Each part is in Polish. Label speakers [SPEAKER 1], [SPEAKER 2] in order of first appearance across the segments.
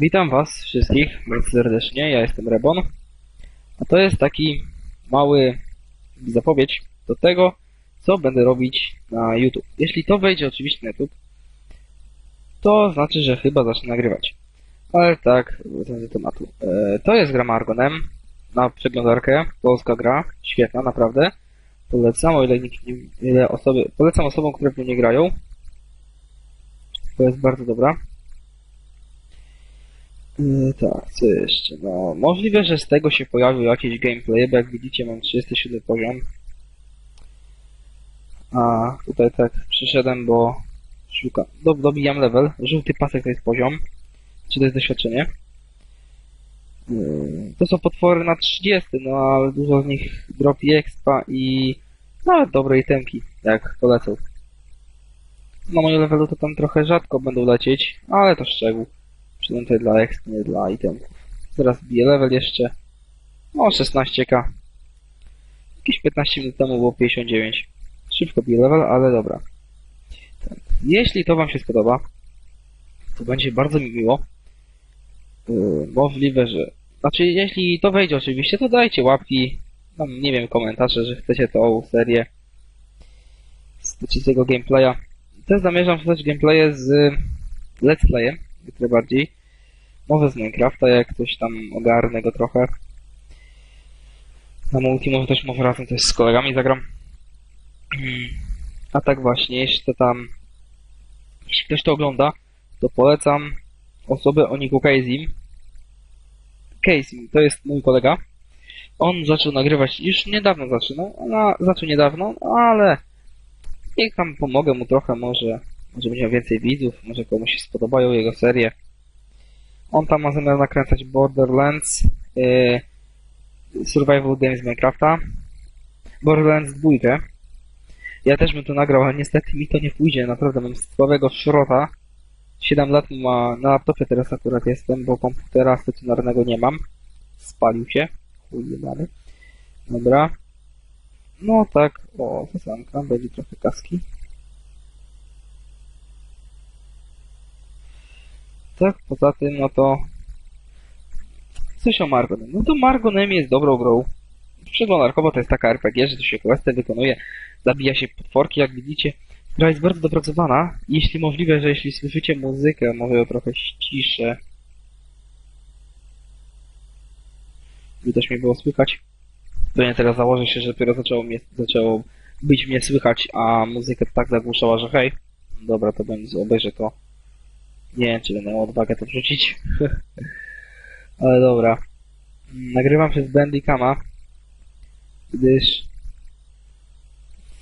[SPEAKER 1] Witam Was wszystkich bardzo serdecznie, ja jestem Rebon. A to jest taki mały zapowiedź do tego, co będę robić na YouTube. Jeśli to wejdzie oczywiście na YouTube, to znaczy, że chyba zacznę nagrywać. Ale tak, wracając do tematu. E, to jest gra Margonem na przeglądarkę, polska gra, świetna, naprawdę. Polecam, o ile, nikt ile osoby, polecam osobom, które w nie grają. To jest bardzo dobra. Yy, tak, co jeszcze? No, możliwe, że z tego się pojawił jakiś gameplay, bo jak widzicie mam 37 poziom. A tutaj tak przyszedłem, bo szukam. Do, dobijam level. Żółty pasek to jest poziom. Czy to jest doświadczenie? Yy, to są potwory na 30, no ale dużo z nich dropi expa i nawet dobre itemki, jak polecą. Na moim levelu to tam trochę rzadko będą lecieć, ale to szczegół. Przynajmniej dla exp, nie dla itemów. Zaraz biję level jeszcze. O, 16k. Jakieś 15 minut temu było 59. Szybko biję level, ale dobra. Tak. Jeśli to wam się spodoba, to będzie bardzo mi miło. Yy, możliwe, że... Znaczy, jeśli to wejdzie oczywiście, to dajcie łapki, tam, nie wiem, komentarze, że chcecie tą serię z tego gameplaya. Też zamierzam wstać gameplaye z let's playem, jak najbardziej. Może z Minecrafta, jak coś tam ogarnę go trochę. Na multi może też może razem też z kolegami zagram. A tak właśnie, jeszcze tam... Jeśli ktoś to ogląda, to polecam osobę o niku Kazim. Kazim, to jest mój kolega. On zaczął nagrywać, już niedawno zaczynał, ona zaczął niedawno, ale niech tam pomogę mu trochę, może, może będzie miał więcej widzów, może komuś się spodobają jego serie. On tam ma zamiar nakręcać Borderlands, yy, Survival Games Minecrafta, Borderlands 2. Ja też bym to nagrał, ale niestety mi to nie pójdzie, naprawdę mam słabego szrota. 7 lat ma na laptopie teraz akurat jestem, bo komputera stacjonarnego nie mam. Spalił się. Chuj jebany. Dobra. No tak, o, fasanka, będzie trochę kaski. Tak, poza tym, no to... Coś o Margonem. No to Margonem jest dobrą grą. Przeglądarkowo to jest taka RPG, że tu się questy wykonuje, zabija się potworki, jak widzicie. Gra jest bardzo dopracowana. Jeśli możliwe, że jeśli słyszycie muzykę, może trochę ściszę. By też mnie było słychać. Pewnie teraz założę się, że dopiero zaczęło, mnie, zaczęło być mnie słychać, a muzykę tak zagłuszała, że hej. Dobra, to będzie, obejrzę to. Nie wiem, czy będę miał odwagę to wrzucić. Ale dobra. Nagrywam przez Bandicama, gdyż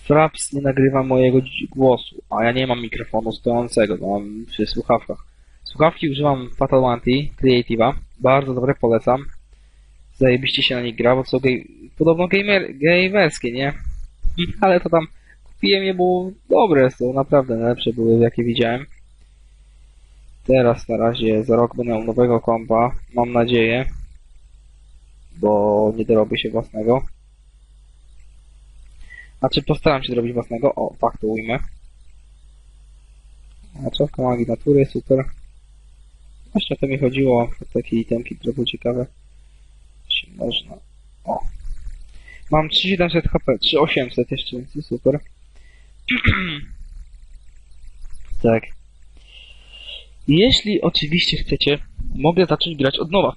[SPEAKER 1] Fraps nie nagrywa mojego głosu, a ja nie mam mikrofonu stojącego, to mam przy słuchawkach. Słuchawki używam Fatal Wanty Creative'a, bardzo dobre, polecam. Zajebiście się na nich gra, bo są gej... podobno gamer... gamerskie, nie? Ale to tam kupiłem je, bo dobre są, naprawdę najlepsze były, jakie widziałem. Teraz na razie za rok będę miał nowego kompa, mam nadzieję, bo nie dorobię się własnego. Znaczy postaram się zrobić własnego. O, tak to ujmę. A czapka magii natury, super. Właśnie o to mi chodziło, takie itemki, które były ciekawe. Czy można... O. Mam 3700 HP, 3800 jeszcze więcej, super. tak. Jeśli oczywiście chcecie, mogę zacząć grać od nowa.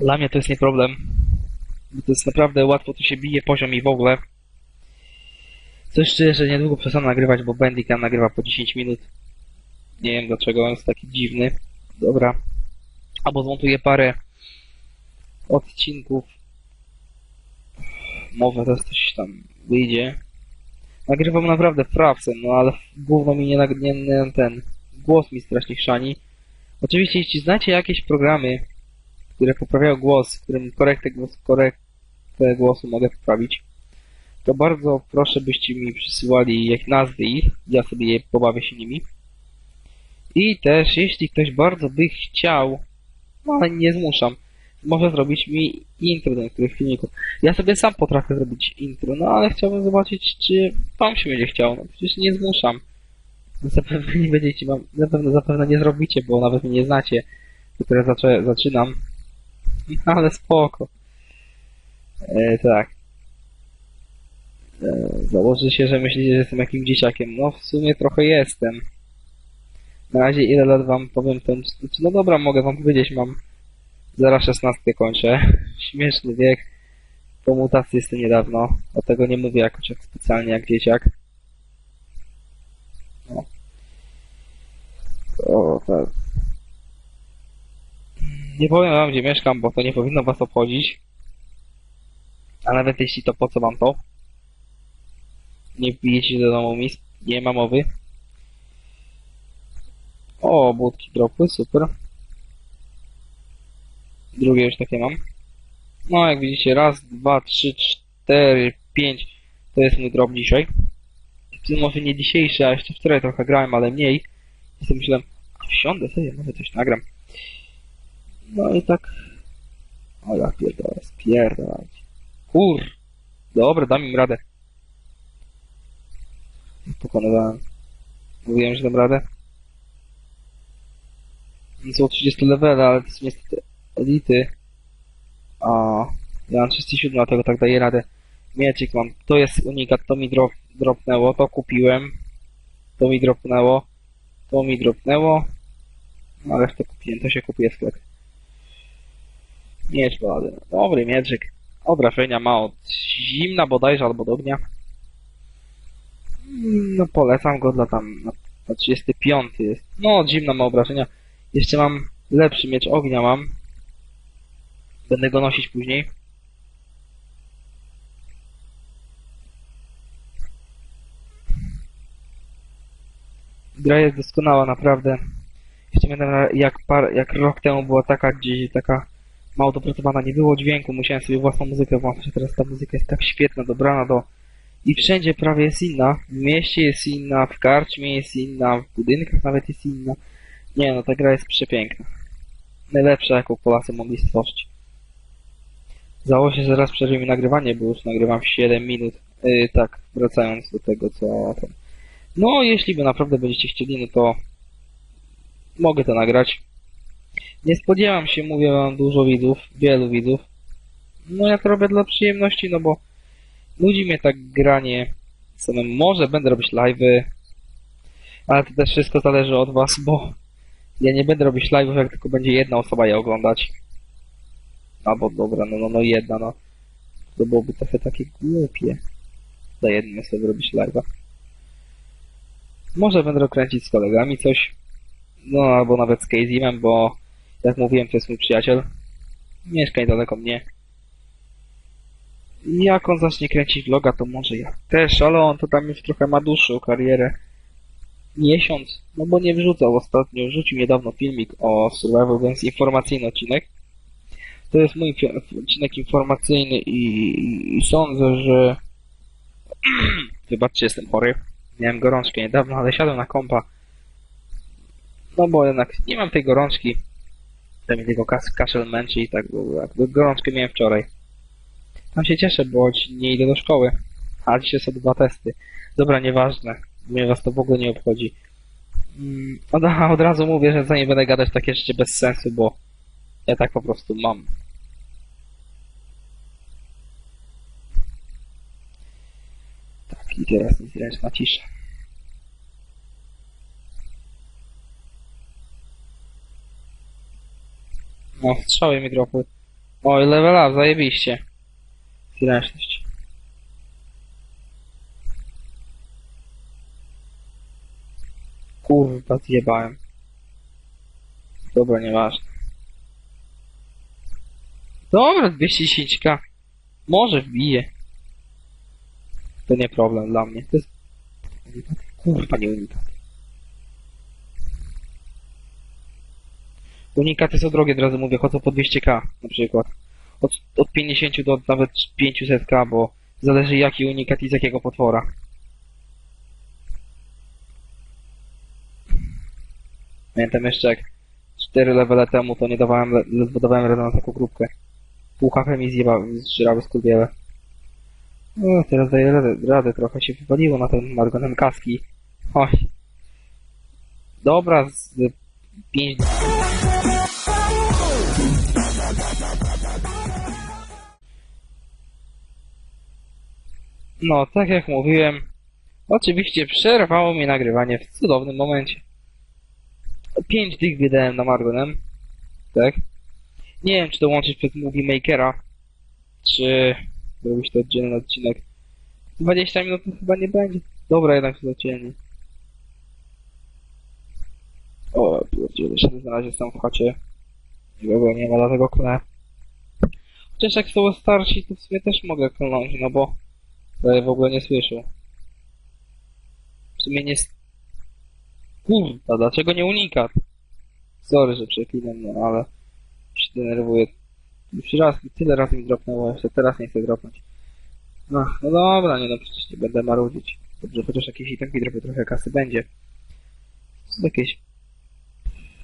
[SPEAKER 1] Dla mnie to jest nie problem. To jest naprawdę łatwo, tu się bije poziom i w ogóle. Coś czuję, że niedługo przestanę nagrywać, bo Bandicam nagrywa po 10 minut. Nie wiem dlaczego on jest taki dziwny. Dobra. Albo zmontuję parę odcinków. Może też coś tam wyjdzie. Nagrywam naprawdę frapsem, no ale gówno mi nie, nie, nie ten głos mi strasznie chrzani. Oczywiście jeśli znacie jakieś programy, które poprawiają głos, w którym korektę, głos, korektę głosu mogę poprawić, to bardzo proszę byście mi przysyłali jak nazwy ich, ja sobie je pobawię się nimi. I też jeśli ktoś bardzo by chciał, no ale nie zmuszam, może zrobić mi intro do niektórych filmików. Ja sobie sam potrafię zrobić intro, no ale chciałbym zobaczyć, czy wam się będzie chciało. No przecież nie zmuszam. Zapewne nie będziecie, mam, zapewne, zapewne nie zrobicie, bo nawet mnie nie znacie. Dopiero zaczę, zaczynam. Ale spoko. E, tak. E, założy się, że myślicie, że jestem jakimś dzieciakiem. No w sumie trochę jestem. Na razie ile lat wam powiem ten... Znaczy, no dobra, mogę wam powiedzieć, mam... Zaraz 16 kończę. Śmieszny wiek. Po mutacji jestem niedawno. Dlatego nie mówię jakoś jak specjalnie jak dzieciak. O, tak. Nie powiem wam gdzie mieszkam, bo to nie powinno was obchodzić. A nawet jeśli to po co wam to? Nie wbijecie do domu mi, nie ma mowy. O, budki dropły, super. Drugie już takie mam. No, jak widzicie, raz, dwa, trzy, cztery, pięć. To jest mój drop dzisiaj. Może nie dzisiejszy, a jeszcze wczoraj trochę grałem, ale mniej. I sobie myślałem, wsiądę sobie, może coś nagram. No i tak... O ja pierdolę, spierdalać. Kur... Dobra, dam im radę. Pokonywałem. Mówiłem, że dam radę. Są 30 levele, ale to są niestety elity. A ja mam 37, dlatego tak daję radę. Mieczyk mam. To jest unikat, to mi drop, dropnęło, to kupiłem. To mi dropnęło. To mi dropnęło. No ale to kupiłem, to się kupuje w sklepie. Miecz balady. Dobry mieczyk. Obrażenia ma od zimna bodajże albo do ognia. No polecam go dla tam na 35 jest. No od zimna ma obrażenia. Jeszcze mam lepszy miecz ognia mam. Będę go nosić później. Gra jest doskonała, naprawdę. Jeszcze pamiętam jak, par, jak rok temu była taka gdzieś taka mało dopracowana, nie było dźwięku, musiałem sobie własną muzykę włączyć, teraz ta muzyka jest tak świetna, dobrana do... I wszędzie prawie jest inna. W mieście jest inna, w karczmie jest inna, w budynkach nawet jest inna. Nie no, ta gra jest przepiękna. Najlepsza, jaką Polacy mogli stworzyć. Zało się, że raz przerwie mi nagrywanie, bo już nagrywam 7 minut. Yy, tak, wracając do tego, co. No, jeśli by naprawdę będziecie chcieli, no to mogę to nagrać. Nie spodziewam się, mówię wam, dużo widzów, wielu widzów. No ja to robię dla przyjemności, no bo nudzi mnie tak granie samym. Może będę robić live'y, ale to też wszystko zależy od was, bo ja nie będę robić live'ów, jak tylko będzie jedna osoba je oglądać. Albo dobra, no, no, no jedna, no. To byłoby trochę takie głupie. Dla jednej osoby robić live'a. Może będę kręcić z kolegami coś. No, albo nawet z Casey'em, bo jak mówiłem, to jest mój przyjaciel. Mieszka niedaleko mnie. I Jak on zacznie kręcić vloga, to może ja też, ale on to tam już trochę ma dłuższą karierę. Miesiąc, no bo nie wrzucał ostatnio, wrzucił niedawno filmik o Survival Games, informacyjny odcinek. To jest mój odcinek informacyjny i, i sądzę, że... Wybaczcie, jestem chory. Miałem gorączkę niedawno, ale siadłem na kompa. No bo jednak nie mam tej gorączki. To tylko kas kaszel męczy i tak, gorączkę miałem wczoraj. Tam się cieszę, bo nie idę do szkoły. A dzisiaj są dwa testy. Dobra, nieważne. Mnie was to w ogóle nie obchodzi. Mm, Od, od razu mówię, że za nie będę gadać takie rzeczy bez sensu, bo ja tak po prostu mam. Tak, i teraz niezręczna cisza. No, strzały mi dropły. Oj, level up, zajebiście. Zręczność. Kurwa, zjebałem. Dobra, nieważne. Dobra, 210k. Może wbije. To nie problem dla mnie. To jest... Kurwa, nie unikat. Unikaty są drogie, od razu mówię, chodzą po 200k na przykład. Od, od 50 do nawet 500k, bo zależy jaki unikat i z jakiego potwora. Pamiętam jeszcze jak 4 levele temu to nie dawałem, le- ledwo dawałem radę na taką grupkę. Pół HP mi zjeba, zżerały skurwiele. No, teraz daję radę, radę, trochę się wywaliło na ten margonem kaski. Oj. Dobra, z 5 No, tak jak mówiłem, oczywiście przerwało mi nagrywanie w cudownym momencie. 5 dych wydałem na Margonem, tak? Nie wiem, czy dołączyć przez Movie Makera, czy zrobić to oddzielny odcinek. 20 minut to chyba nie będzie. Dobra, jednak zlecieli. O, pierdziele, się na razie sam w chacie. Nikogo nie ma, dlatego klę. Chociaż jak są starsi, to w sumie też mogę klnąć, no bo prawie w ogóle nie słyszą. W sumie nie... Kurwa, dlaczego nie unikat? Sorry, że przeklinam, no ale się denerwuję. Już raz, tyle razy mi dropnęło, jeszcze teraz nie chcę dropnąć. No, no dobra, nie no, przecież nie będę marudzić. Dobrze, chociaż jakieś itemki dropy trochę kasy będzie. Jakieś...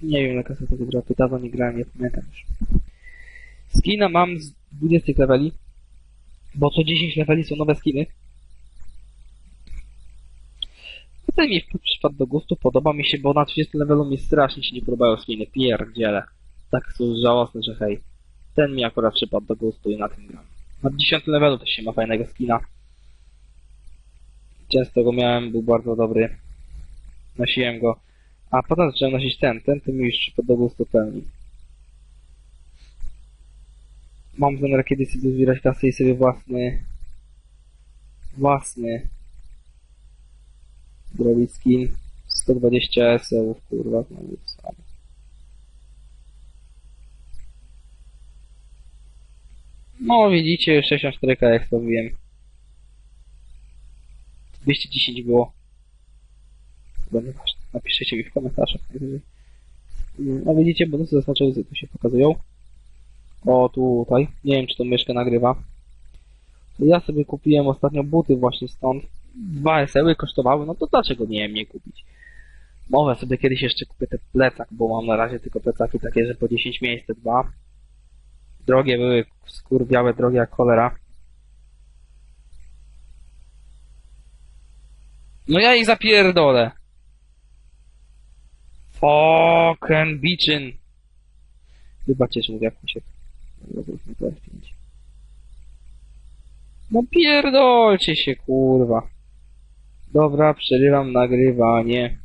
[SPEAKER 1] Nie wiem, ile kasy tego dropy, dawno nie grałem, nie pamiętam już. Skina mam z 20 leveli, bo co 10 leveli są nowe skiny. Ten mi przypadł do gustu, podoba mi się, bo na 30 levelu mi strasznie się nie podobają skiny, pierdziele. Tak są żałosne, że hej. Ten mi akurat przypadł do gustu i na tym gram. Na 10 levelu też się ma fajnego skina. Często go miałem, był bardzo dobry. Nosiłem go. A potem zacząłem nosić ten. Ten to mi już przypadł do gustu pełni. Mam zamiar kiedyś sobie zbierać kasy i sobie własny... Własny... Zrobić skin. 120 SEów, kurwa, znowu to No widzicie, 64 jak mówiłem. 210 było. Nieważne. Napiszcie mi w komentarzach. No widzicie, bonusy zaznaczone tu się pokazują. O, tutaj. Nie wiem, czy to myszkę nagrywa. Ja sobie kupiłem ostatnio buty właśnie stąd. Dwa eseły kosztowały, no to dlaczego nie wiem nie kupić? Może sobie kiedyś jeszcze kupię te plecak, bo mam na razie tylko plecaki takie, że po 10 miejsc te dwa. Drogie były, skurwiałe, drogie jak cholera. No ja ich zapierdolę. Fucking bitchin. Wybaczcie, że mówię jak mi się... Zróbmy to F5. No pierdolcie się, kurwa. Dobra, przerywam nagrywanie.